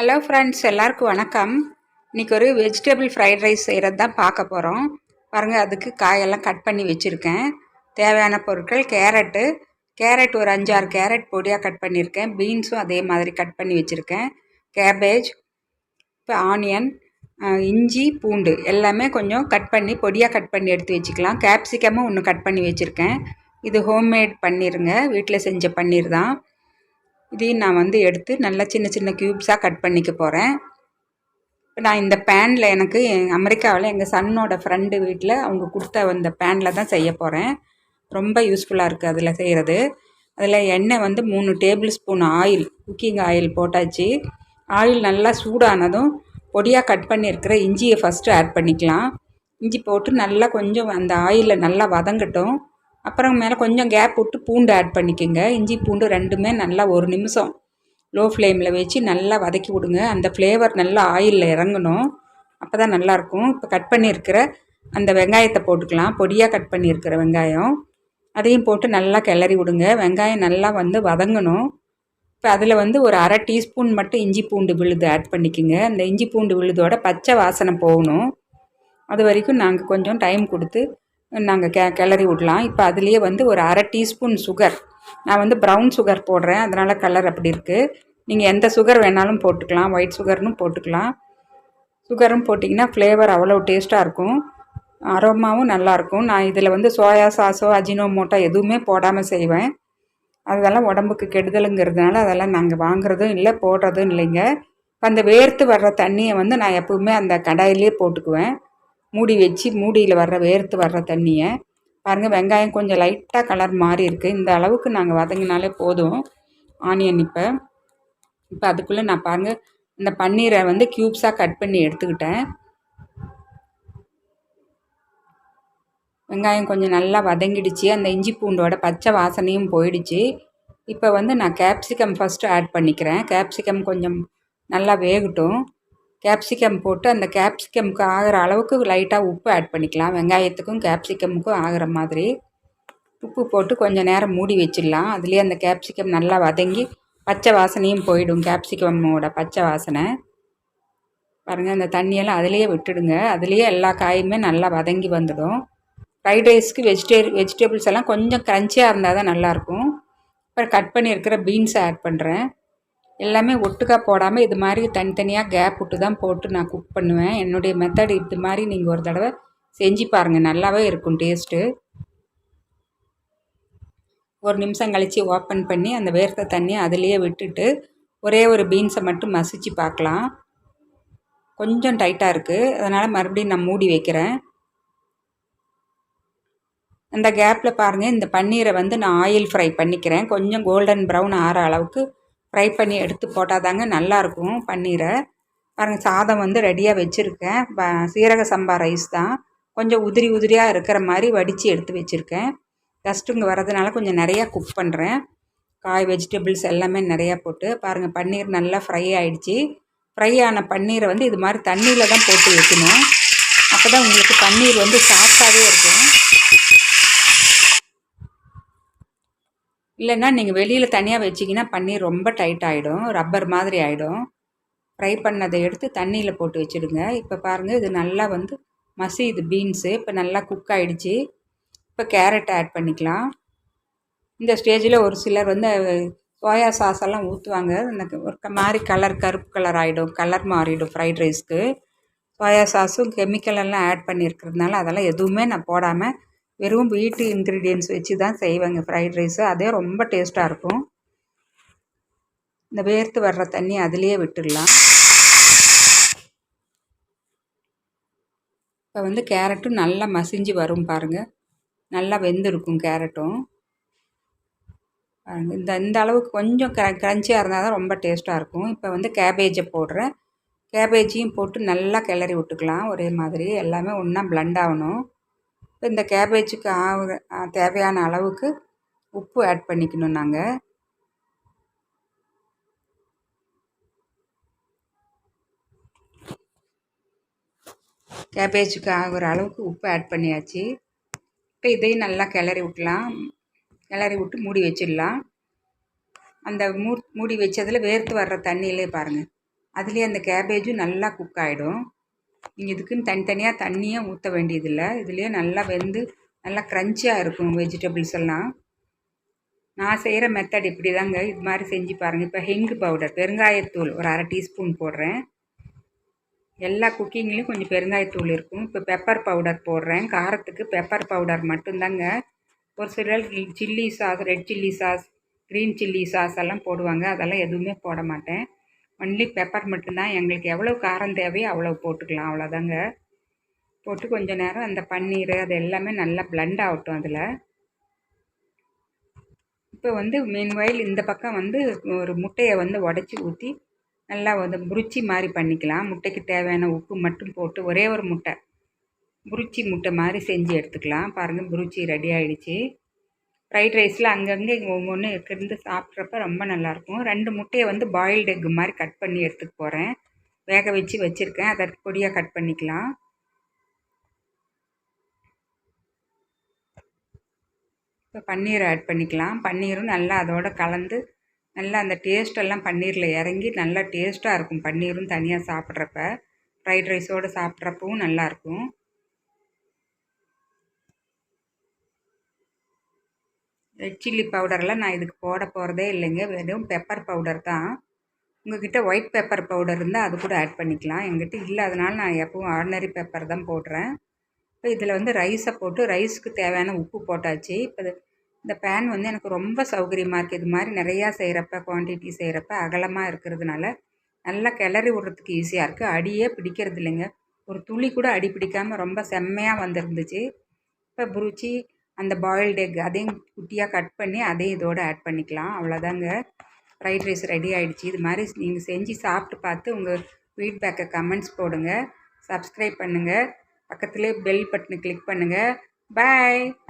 Hello friends எல்லாருக்கும் வணக்கம். இன்றைக்கி ஒரு வெஜிடபிள் ஃப்ரைட் ரைஸ் செய்கிறது தான் பார்க்க போகிறோம் பாருங்கள் அதுக்கு காயெல்லாம் கட் பண்ணி வச்சுருக்கேன். தேவையான பொருட்கள் கேரட்டு கேரட் ஒரு அஞ்சாறு கேரட் பொடியாக கட் பண்ணியிருக்கேன். பீன்ஸும் அதே மாதிரி கட் பண்ணி வச்சுருக்கேன். கேபேஜ் இப்போ ஆனியன் இஞ்சி பூண்டு எல்லாமே கொஞ்சம் கட் பண்ணி பொடியாக கட் பண்ணி எடுத்து வச்சுக்கலாம். கேப்சிகமும் ஒன்று கட் பண்ணி வச்சுருக்கேன். இது ஹோம்மேட் பண்ணிடுங்க வீட்டில் செஞ்ச பன்னீர் தான். இதையும் நான் வந்து எடுத்து நல்லா சின்ன சின்ன க்யூப்ஸாக கட் பண்ணிக்க போகிறேன் இப்போ நான் இந்த பேனில் எனக்கு அமெரிக்காவில் எங்கள் சன்னோட ஃப்ரெண்டு வீட்டில் அவங்க கொடுத்த அந்த பேனில் தான் செய்ய போகிறேன் ரொம்ப யூஸ்ஃபுல்லாக இருக்குது அதில் செய்கிறது அதில் எண்ணெய் வந்து மூணு tablespoon oil cooking oil போட்டாச்சு. ஆயில் நல்லா சூடானதும் பொடியாக கட் பண்ணியிருக்கிற இஞ்சியை ஃபஸ்ட்டு ஆட் பண்ணிக்கலாம். இஞ்சி போட்டு நல்லா கொஞ்சம் அந்த ஆயிலில் நல்லா வதங்கட்டும். அப்புறம் மேலே கொஞ்சம் கேப் விட்டு பூண்டு ஆட் பண்ணிக்கோங்க. இஞ்சி பூண்டு ரெண்டுமே நல்லா ஒரு நிமிஷம் லோ ஃப்ளேமில் வச்சு நல்லா வதக்கி விடுங்க. அந்த ஃப்ளேவர் நல்லா ஆயிலில் இறங்கணும். அப்போ தான் நல்லாயிருக்கும் இப்போ கட் பண்ணியிருக்கிற அந்த வெங்காயத்தை போட்டுக்கலாம். பொடியாக கட் பண்ணியிருக்கிற வெங்காயம். அதையும் போட்டு நல்லா கிளறி விடுங்க. வெங்காயம் நல்லா வந்து வதங்கணும். இப்போ அதில் வந்து ஒரு அரை டீஸ்பூன் மட்டும் இஞ்சி பூண்டு விழுது ஆட் பண்ணிக்கோங்க. அந்த இஞ்சி பூண்டு விழுதோட பச்சை வாசனை போகணும். அது வரைக்கும் நாங்கள் கொஞ்சம் டைம் கொடுத்து நாங்கள் கெ கிளறி விடலாம். இப்போ அதுலேயே வந்து ஒரு அரை டீஸ்பூன் சுகர். நான் வந்து ப்ரௌன் சுகர் போடுறேன். அதனால் கலர் அப்படி இருக்குது நீங்கள் எந்த சுகர் வேணாலும் போட்டுக்கலாம். ஒயிட் சுகர்னு போட்டுக்கலாம். சுகரும் போட்டிங்கன்னா ஃப்ளேவர் அவ்வளோ டேஸ்ட்டாக இருக்கும். அரோமாவும் நல்லாயிருக்கும் நான் இதில் வந்து சோயா சாஸோ அஜினோமோட்டோ எதுவுமே போடாமல் செய்வேன். அதெல்லாம் உடம்புக்கு கெடுதலுங்கிறதுனால அதெல்லாம் நாங்கள் வாங்குறதும் இல்லை போடுறதும் இல்லைங்க. அந்த வேர்த்து வர்ற தண்ணியை வந்து நான் எப்போவுமே அந்த கடாயிலே போட்டுக்குவேன். மூடி வச்சு மூடியில் வர்ற வேர்த்து வர்ற தண்ணியை பாருங்கள் வெங்காயம் கொஞ்சம் லைட்டாக கலர் மாறி இருக்குது இந்த அளவுக்கு நாங்கள் வதங்கினாலே போதும். ஆனியன் இப்போ. இப்போ அதுக்குள்ளே நான் பாருங்கள் இந்த பன்னீரை வந்து க்யூப்ஸாக கட் பண்ணி எடுத்துக்கிட்டேன். வெங்காயம் கொஞ்சம் நல்லா வதங்கிடுச்சு. அந்த இஞ்சி பூண்டோட பச்சை வாசனையும் போயிடுச்சு. இப்போ வந்து நான் கேப்சிகம் ஃபஸ்ட்டு ஆட் பண்ணிக்கிறேன். கேப்சிகம் கொஞ்சம் நல்லா வேகட்டும். கேப்சிகம் போட்டு அந்த கேப்சிகம்க்கு ஆகிற அளவுக்கு லைட்டாக உப்பு ஆட் பண்ணிக்கலாம். வெங்காயத்துக்கும் கேப்சிகமுக்கும் ஆகிற மாதிரி உப்பு போட்டு கொஞ்சம் நேரம் மூடி வச்சிடலாம். அதுலேயே அந்த கேப்சிகம் நல்லா வதங்கி பச்சை வாசனையும் போயிடும். கேப்சிகமோட பச்சை வாசனை. பாருங்கள் அந்த தண்ணியெல்லாம் அதிலேயே விட்டுடுங்க. அதுலேயே எல்லா காயுமே நல்லா வதங்கி வந்துடும். ஃப்ரைட் ரைஸ்க்கு வெஜிடே வெஜிடபிள்ஸ் எல்லாம் கொஞ்சம் க்ரன்ச்சியாக இருந்தால் தான் நல்லாயிருக்கும் அப்புறம் கட் பண்ணியிருக்கிற பீன்ஸை ஆட் பண்ணுறேன் எல்லாமே ஒட்டுக்கா போடாமல் இது மாதிரி தனித்தனியாக கேப் விட்டு தான் போட்டு நான் குக் பண்ணுவேன். என்னுடைய மெத்தட் இது மாதிரி நீங்கள் ஒரு தடவை செஞ்சு பாருங்கள் நல்லாவே இருக்கும் டேஸ்ட்டு ஒரு நிமிஷம் கழித்து ஓப்பன் பண்ணி அந்த வேர்த்த தண்ணியை அதிலேயே விட்டுட்டு ஒரே ஒரு பீன்ஸை மட்டும் மசிச்சு பார்க்கலாம் கொஞ்சம் டைட்டாக இருக்குது அதனால் மறுபடியும் நான் மூடி வைக்கிறேன். அந்த கேப்பில் பாருங்கள் இந்த பன்னீரை வந்து நான் ஆயில் ஃப்ரை பண்ணிக்கிறேன். கொஞ்சம் கோல்டன் ப்ரௌன் ஆற அளவுக்கு ஃப்ரை பண்ணி எடுத்து போட்டால் தாங்க நல்லாயிருக்கும் பன்னீரை. பாருங்கள் சாதம் வந்து ரெடியாக வச்சுருக்கேன். சீரக சம்பா ரைஸ் தான். கொஞ்சம் உதிரி உதிரியாக இருக்கிற மாதிரி வடித்து எடுத்து வச்சுருக்கேன். கஸ்ட்டுங்க வரதுனால கொஞ்சம் நிறையா குக் பண்ணுறேன் காய் வெஜிடபிள்ஸ் எல்லாமே நிறையா போட்டு பாருங்கள் பன்னீர் நல்லா ஃப்ரை ஆகிடுச்சி ஃப்ரை ஆன பன்னீரை வந்து இது மாதிரி தண்ணியில் தான் போட்டு வைக்கணும் அப்போ தான் உங்களுக்கு பன்னீர் வந்து சாஃப்டாகவே இருக்கும். இல்லைன்னா நீங்கள் வெளியில் தனியாக வச்சிங்கன்னா பன்னீர் ரொம்ப டைட் ஆகிடும் ரப்பர் மாதிரி ஆகிடும் ஃப்ரை பண்ணதை எடுத்து தண்ணியில் போட்டு வச்சுடுங்க. இப்போ பாருங்கள் இது நல்லா வந்து மசியுது பீன்ஸு இப்போ நல்லா குக் ஆகிடுச்சி இப்போ கேரட் ஆட் பண்ணிக்கலாம். இந்த ஸ்டேஜில் ஒரு சிலர் வந்து சோயா சாஸ் எல்லாம் ஊற்றுவாங்க அந்த ஒரு மாதிரி கலர் கருப்பு கலர் ஆகிடும் கலர் மாறிடும் ஃப்ரைட் ரைஸ்க்கு சோயா சாஸும் கெமிக்கல் எல்லாம் ஆட் பண்ணியிருக்கிறதுனால அதெல்லாம் எதுவுமே நான் போடாமல் வெறும் வீட்டு இன்க்ரீடியன்ஸ் வச்சு தான் செய்வேங்க. ஃப்ரைட் ரைஸு அதே ரொம்ப டேஸ்ட்டாக இருக்கும். இந்த வேர்த்து வர்ற தண்ணி அதிலே விட்டுடலாம். இப்போ வந்து கேரட்டும் நல்லா மசிஞ்சு வரும் பாருங்கள் நல்லா வெந்திருக்கும் கேரட்டும். பாருங்கள் இந்த இந்த அளவுக்கு கொஞ்சம் க க்ரன்ச்சியாக இருந்தால் தான் ரொம்ப டேஸ்ட்டாக இருக்கும். இப்போ வந்து கேபேஜை போடுறேன். கேபேஜையும் போட்டு நல்லா கிளறி விட்டுக்கலாம். ஒரே மாதிரி. எல்லாமே ஒன்றா பிளண்ட் ஆகணும். இப்போ இந்த கேபேஜுக்கு ஆகிற தேவையான அளவுக்கு உப்பு ஆட் பண்ணிக்கணும் நாங்கள் கேபேஜுக்கு ஆகிற அளவுக்கு உப்பு ஆட் பண்ணியாச்சு. இப்போ இதையும் நல்லா கிளறி விட்லாம் கிளறி விட்டு மூடி வச்சிடலாம். அந்த மூ மூடி வச்சதில் வேர்த்து வர்ற தண்ணியிலே பாருங்கள் அதுலேயே அந்த கேபேஜும் நல்லா குக் ஆகிடும் நீங்கள் இதுக்குன்னு தனித்தனியாக தண்ணியே ஊற்ற வேண்டியதில்லை. இதுலேயே நல்லா வெந்து நல்லா க்ரன்ச்சியாக இருக்கும் வெஜிடபிள்ஸ் எல்லாம். நான் செய்கிற மெத்தட் இப்படி தாங்க இது மாதிரி செஞ்சு பாருங்கள் இப்போ ஹெங்கு பவுடர் பெருங்காயத்தூள் ஒரு அரை டீஸ்பூன் போடுறேன். எல்லா குக்கிங்லேயும் கொஞ்சம் பெருங்காயத்தூள் இருக்கும். இப்போ பெப்பர் பவுடர் போடுறேன். காரத்துக்கு பெப்பர் பவுடர் மட்டும்தாங்க. ஒரு சிலர் chilli sauce red chilli sauce green chilli sauce எல்லாம் போடுவாங்க. அதெல்லாம் எதுவுமே போட மாட்டேன். ஒன்லி பெப்பர் மட்டும்தான். எங்களுக்கு எவ்வளோ காரம் தேவையோ அவ்வளோ போட்டுக்கலாம். அவ்வளோதாங்க போட்டு கொஞ்சம் நேரம் அந்த பன்னீர் அது எல்லாமே நல்லா பிளண்ட் ஆகட்டும் அதில். இப்போ வந்து மீன் வயல் இந்த பக்கம் வந்து ஒரு முட்டையை வந்து உடச்சி ஊற்றி நல்லா வந்து புரிச்சி மாதிரி பண்ணிக்கலாம். முட்டைக்கு தேவையான உப்பு மட்டும் போட்டு ஒரே ஒரு முட்டை. புரிச்சி முட்டை மாதிரி செஞ்சு எடுத்துக்கலாம். பாருங்கள் புரிச்சி ரெடி ஆகிடுச்சி ஃப்ரைட் ரைஸில் அங்கங்கே ஒவ்வொன்று இருந்து சாப்பிட்றப்ப ரொம்ப நல்லாயிருக்கும். ரெண்டு முட்டையை வந்து பாயில்டு எக் மாதிரி கட் பண்ணி எடுத்துக்க போகிறேன் வேக வச்சு வச்சுருக்கேன். அதை பொடியாக கட் பண்ணிக்கலாம். இப்போ பன்னீரை ஆட் பண்ணிக்கலாம். பன்னீரும் நல்லா அதோட கலந்து நல்லா அந்த டேஸ்ட்டெல்லாம் பன்னீரில் இறங்கி நல்லா டேஸ்ட்டாக இருக்கும். பன்னீரும் தனியாக சாப்பிட்றப்ப. ஃப்ரைட் ரைஸோடு சாப்பிட்றப்பவும் நல்லாயிருக்கும். ரெட் சில்லி பவுடர்லாம் நான் இதுக்கு போட போகிறதே இல்லைங்க. வெறும் பெப்பர் பவுடர் தான். உங்ககிட்ட ஒயிட் பெப்பர் பவுடர் இருந்தால் அது கூட ஆட் பண்ணிக்கலாம். எங்கிட்ட இல்லை அதனால் நான் எப்பவும் ஆர்டினரி பெப்பர் தான் போடுறேன். இப்போ இதில் வந்து ரைஸை போட்டு ரைஸுக்கு தேவையான உப்பு போட்டாச்சு. இப்போ இந்த பேன் வந்து எனக்கு ரொம்ப சௌகரியமாக இருக்குது இது மாதிரி நிறையா செய்கிறப்ப குவான்டிட்டி செய்கிறப்ப அகலமாக இருக்கிறதுனால நல்லா கிளறி விட்றதுக்கு ஈஸியாக இருக்குது அடியே பிடிக்கிறது இல்லைங்க. ஒரு துளி கூட அடி பிடிக்காமல் ரொம்ப செம்மையாக வந்துருந்துச்சு. இப்போ புரிச்சி அந்த பாயில்டு எக் அதையும் குட்டியாக கட் பண்ணி அதையும் இதோடு ஆட் பண்ணிக்கலாம். அவ்வளோதாங்க ஃப்ரைட் ரைஸ் ரெடி ஆகிடுச்சி இது மாதிரி நீங்கள் செஞ்சு சாப்பிட்டு பார்த்து உங்கள் ஃபீட்பேக்கை கமெண்ட்ஸ் போடுங்க. சப்ஸ்கிரைப் பண்ணுங்கள் பக்கத்துலேயே பெல் பட்டனை கிளிக் பண்ணுங்கள் பாய்